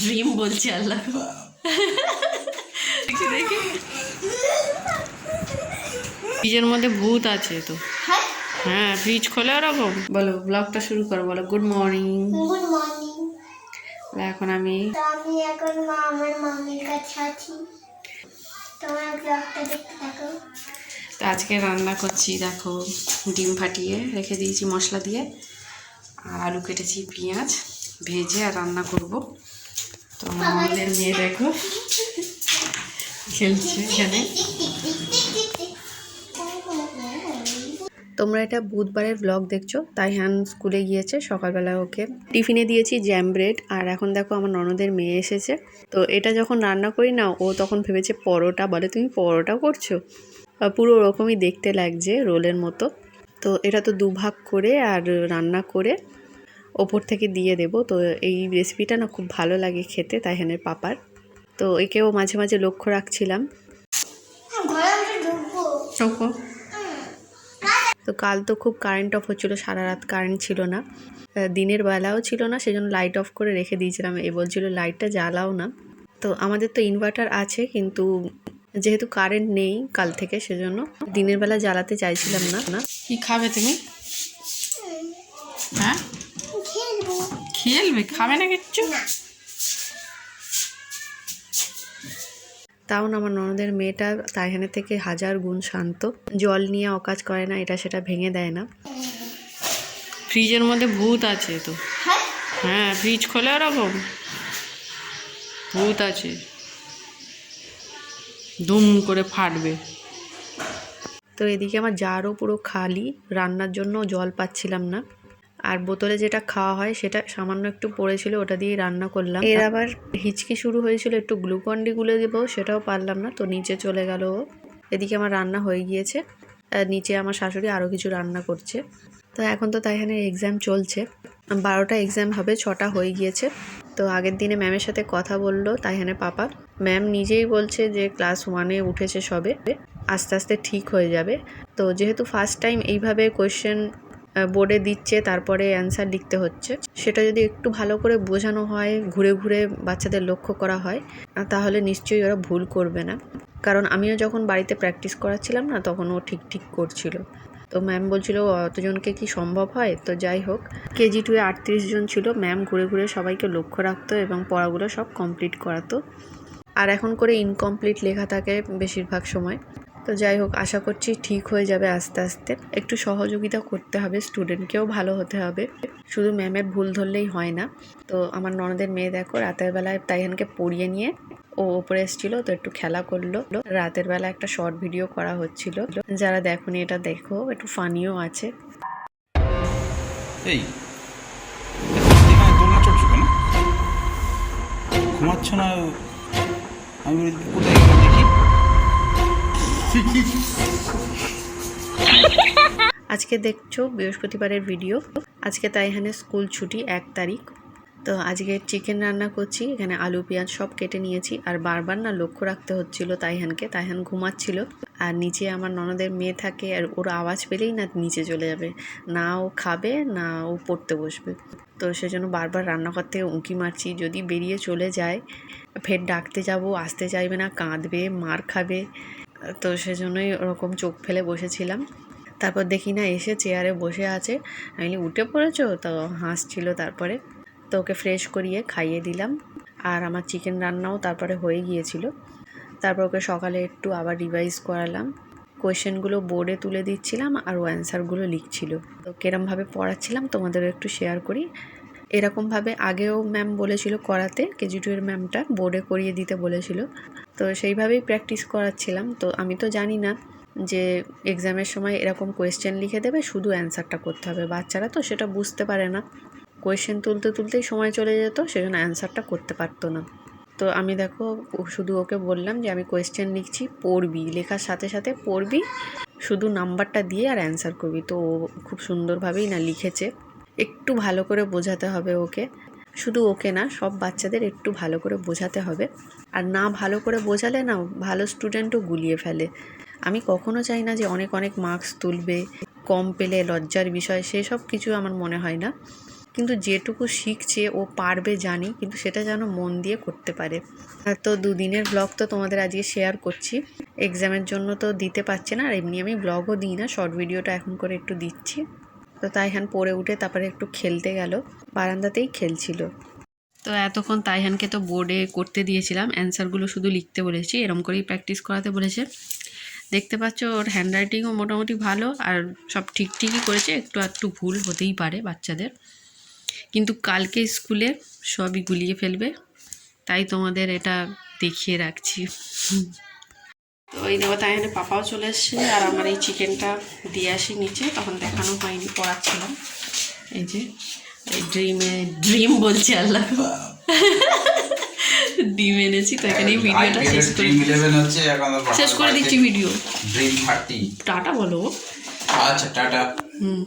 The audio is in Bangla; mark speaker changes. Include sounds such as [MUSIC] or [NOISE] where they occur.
Speaker 1: ড্রিম বলছে আল্লাহ। দেখি দেখি। ফ্রিজের মধ্যে ভূত আছে তো।
Speaker 2: হ্যাঁ?
Speaker 1: হ্যাঁ ফ্রিজ খোলে ওরকম। বলো ব্লগটা শুরু করো বলো গুড মর্নিং
Speaker 2: গুড মর্নিং
Speaker 1: এখন আমি
Speaker 2: তো আমি এখন মা আমার মামির কাছে আছি। তোমার ব্লগটা দেখতে থাকো।
Speaker 1: তো আজকে রান্না করছি দেখো ডিম ফাটিয়ে রেখে দিয়েছি মশলা দিয়ে। আর আলু কেটেছি পেঁয়াজ ভেজে আর রান্না করব। তো আমাদের মেয়ে দেখো। খেলছে এখানে। তোমরা এটা বুধবারের ব্লগ দেখছ, তাই হ্যান স্কুলে গিয়েছে, সকালবেলা ওকে টিফিনে দিয়েছি জ্যাম ব্রেড আর এখন দেখো আমার ননদের মেয়ে এসেছে। তো এটা যখন রান্না করি না, ও তখন ভেবেছে পরোটা, বলে তুমি পরোটা করছ? পুরো ওরকমই দেখতে লাগছে রোলের মতো। তো এটা তো দুভাগ করে আর রান্না করে ওপর থেকে দিয়ে দেব। তো এই রেসিপিটা না খুব ভালো লাগে খেতে তাইহানের পাপার। তো একেও মাঝে মাঝে লক্ষ্য রাখছিলাম। তো কাল তো খুব কারেন্ট অফ হচ্ছিল, সারা রাত কারেন্ট ছিল না। দিনের বেলাও ছিল না, সেজন্য লাইট অফ করে রেখে দিয়েছিলাম। এ বলছিল লাইটটা জ্বালাও না। তো আমাদের তো ইনভার্টার আছে, কিন্তু যেহেতু কারেন্ট নেই কাল থেকে, সেজন্য দিনের বেলা জ্বালাতে চাইছিলাম না না। কি খাবে তুমি? হ্যাঁ?
Speaker 2: খেলব?
Speaker 1: খাবে না কিচ্ছু? তাও না আমার ননদের মেয়েটা তাইহানের থেকে হাজার গুণ শান্ত। জল নিয়ে অকাজ করে না এটা সেটা ভেঙে দেয় না। ফ্রিজের মধ্যে ভূত আছে তো।
Speaker 2: হ্যাঁ?
Speaker 1: হ্যাঁ ফ্রিজ খোলে ওরকম ভূত আছে। দুম করে ফাটবে। তো এদিকে আমার জারও পুরো খালি রান্নার জন্য জল পাচ্ছিলাম না। আর বোতলে যেটা খাওয়া হয় সেটা সামান্য একটু পড়েছিল ওটা দিয়ে রান্না করলাম। এর আবার হিচকি শুরু হয়েছিল একটু গ্লুকন ডি গুলে দেবো সেটাও পারলাম না তো নিচে চলে গেল ও। এদিকে আমার রান্না হয়ে গিয়েছে নিচে আমার শাশুড়ি আরও কিছু রান্না করছে। তো এখন তো তাই এখানে এক্সাম চলছে। বারোটা এক্সাম হবে ছটা হয়ে গিয়েছে। তো আগের দিনে ম্যামের সাথে কথা বলল তাইহানের পাপা। ম্যাম নিজেই বলছে যে ক্লাস ওয়ানে উঠেছে সবে আস্তে আস্তে ঠিক হয়ে যাবে। তো যেহেতু ফার্স্ট টাইম এইভাবে কোয়েশ্চেন বোর্ডে দিচ্ছে, তারপরে অ্যান্সার লিখতে হচ্ছে। সেটা যদি একটু ভালো করে বোঝানো হয়, ঘুরে ঘুরে বাচ্চাদের লক্ষ্য করা হয় তাহলে নিশ্চয়ই ওরা ভুল করবে না। কারণ আমিও যখন বাড়িতে প্র্যাকটিস করাচ্ছিলাম না, তখন ও ঠিক ঠিক করছিল। তো ম্যাম বলছিল অতজনকে কি সম্ভব হয়? তো যাই হোক, কেজি টুয়ে আটত্রিশ জন ছিল। ম্যাম ঘুরে ঘুরে সবাইকে লক্ষ্য রাখতো এবং পড়াগুলো সব কমপ্লিট করাতো। আর এখন করে ইনকমপ্লিট লেখা থাকে বেশিরভাগ সময়। তো যাই হোক, আশা করছি ঠিক হয়ে যাবে আস্তে আস্তে। একটু সহযোগিতা করতে হবে, স্টুডেন্টকেও ভালো হতে হবে। শুধু ম্যামের ভুল ধরলেই হয় না। তো আমার ননদের মেয়ে দেখো, রাতের বেলায় তাইহানকে পড়িয়ে নিয়ে ও ওপরে এসেছিল, তো একটু খেলা করল। রাতের বেলা একটা শর্ট ভিডিও করা হচ্ছিল। যারা দেখোনি এটা দেখো, একটু ফানিও আছে।
Speaker 3: এই ঘুমাচ্ছ না, আমি কোথায় [LAUGHS]
Speaker 1: আজকে দেখছ বৃহস্পতিবারের ভিডিও। আজকে তাইহানের স্কুল ছুটি এক তারিখ। তো আজকে চিকেন রান্না করছি, এখানে আলু, পেঁয়াজ সব কেটে নিয়েছি, আর বারবার না লক্ষ্য রাখতে হচ্ছিল তাইহানকে। তাইহান ঘুমাচ্ছিল, আর নিচে আমার ননদের মেয়ে থাকে, আর ওর আওয়াজ পেলেই না নিচে চলে যাবে। না ও খাবে, না ও পড়তে বসবে। তো সেজন্য বারবার রান্নাঘর থেকে উঁকি মারছি। যদি বেরিয়ে চলে যায়, ফের ডাকতে যাব, আসতে চাইবে না, কাঁদবে, মার খাবে। তো সেজন্যই ওরকম চোখ ফেলে বসেছিলাম। তারপর দেখি না, এসে চেয়ারে বসে আছে। আমি উঠে পড়েছো? তো হাসছিল তারপরে। তো ওকে ফ্রেশ করিয়ে খাইয়ে দিলাম। আর আমার চিকেন রান্নাও তারপরে হয়ে গিয়েছিল। তারপর ওকে সকালে একটু আবার রিভাইজ করালাম। কোয়েশ্চেনগুলো বোর্ডে তুলে দিচ্ছিলাম আর ও অ্যান্সারগুলো লিখছিল। তো কেরমভাবে পড়াচ্ছিলাম তোমাদেরও একটু শেয়ার করি। এরকমভাবে আগেও ম্যাম বলেছিল করাতে কেজি টু এর ম্যামটা বোর্ডে করিয়ে দিতে বলেছিল। তো সেইভাবেই প্র্যাকটিস করাচ্ছিলাম। তো আমি তো জানি না যে এক্সামের সময় এরকম কোয়েশ্চেন লিখে দেবে, শুধু অ্যান্সারটা করতে হবে। বাচ্চারা তো সেটা বুঝতে পারে না। কোয়েশ্চেন তুলতে তুলতেই সময় চলে যেত, সেজন্য অ্যান্সারটা করতে পারতো না। তো আমি দেখো শুধু ওকে বললাম যে, আমি কোয়েশ্চেন লিখছি, পড়বি। লেখার সাথে সাথে পড়বি, শুধু নাম্বারটা দিয়ে আর অ্যান্সার করবি। তো ও খুব সুন্দরভাবেই না লিখেছে। একটু ভালো করে বোঝাতে হবে ওকে। শুধু ওকে না, সব বাচ্চাদের একটু ভালো করে বোঝাতে হবে। আর না ভালো করে বোঝালে না ভালো স্টুডেন্টও গুলিয়ে ফেলে। আমি কখনো চাই না যে অনেক অনেক মার্কস তুলবে, কম পেলে লজ্জার বিষয় সেসব কিছু আমার মনে হয় না। কিন্তু যেটুকু শিখছে, ও পারবে জানি, কিন্তু সেটা যেন মন দিয়ে করতে পারে। আর তো দুদিনের ব্লগ তো তোমাদের আজকে শেয়ার করছি। এক্সামের জন্য তো দিতে পারছে না, আর এমনি আমি ব্লগও দিই না শর্ট ভিডিওটা এখন করে একটু দিচ্ছি। তো তাইহান পড়ে উঠে তারপরে একটু খেলতে গেল। বারান্দাতেই খেলছিল। তো এতক্ষণ তাইহানকে তো বোর্ডে করতে দিয়েছিলাম। অ্যান্সারগুলো শুধু লিখতে বলেছি, এরম করেই প্র্যাকটিস করাতে বলেছে। দেখতে পাচ্ছ, ওর হ্যান্ড রাইটিংও মোটামুটি ভালো, আর সব ঠিক ঠিকই করেছে। একটু একটু ভুল হতেই পারে বাচ্চাদের। কিন্তু কালকে স্কুলে সবই গুলিয়ে ফেলবে। তাই তোমাদের এটা দেখিয়ে রাখছি। তো এই দেখো তাই এখানে পাপাও চলে এসছে আর আমার এই চিকেনটা দিয়ে আসি নিচে তখন দেখানো হয়নি পড়াচ্ছিলাম। এই যে এই ড্রিমে ড্রিম বলছে আল্লাহ। ডিম এনেছি তো এখানে ভিডিওটা শেষ করে শেষ করে দিচ্ছি ভিডিও
Speaker 3: ড্রিম
Speaker 1: টাটা বলো।
Speaker 3: আচ্ছা টাটা।
Speaker 1: হুম।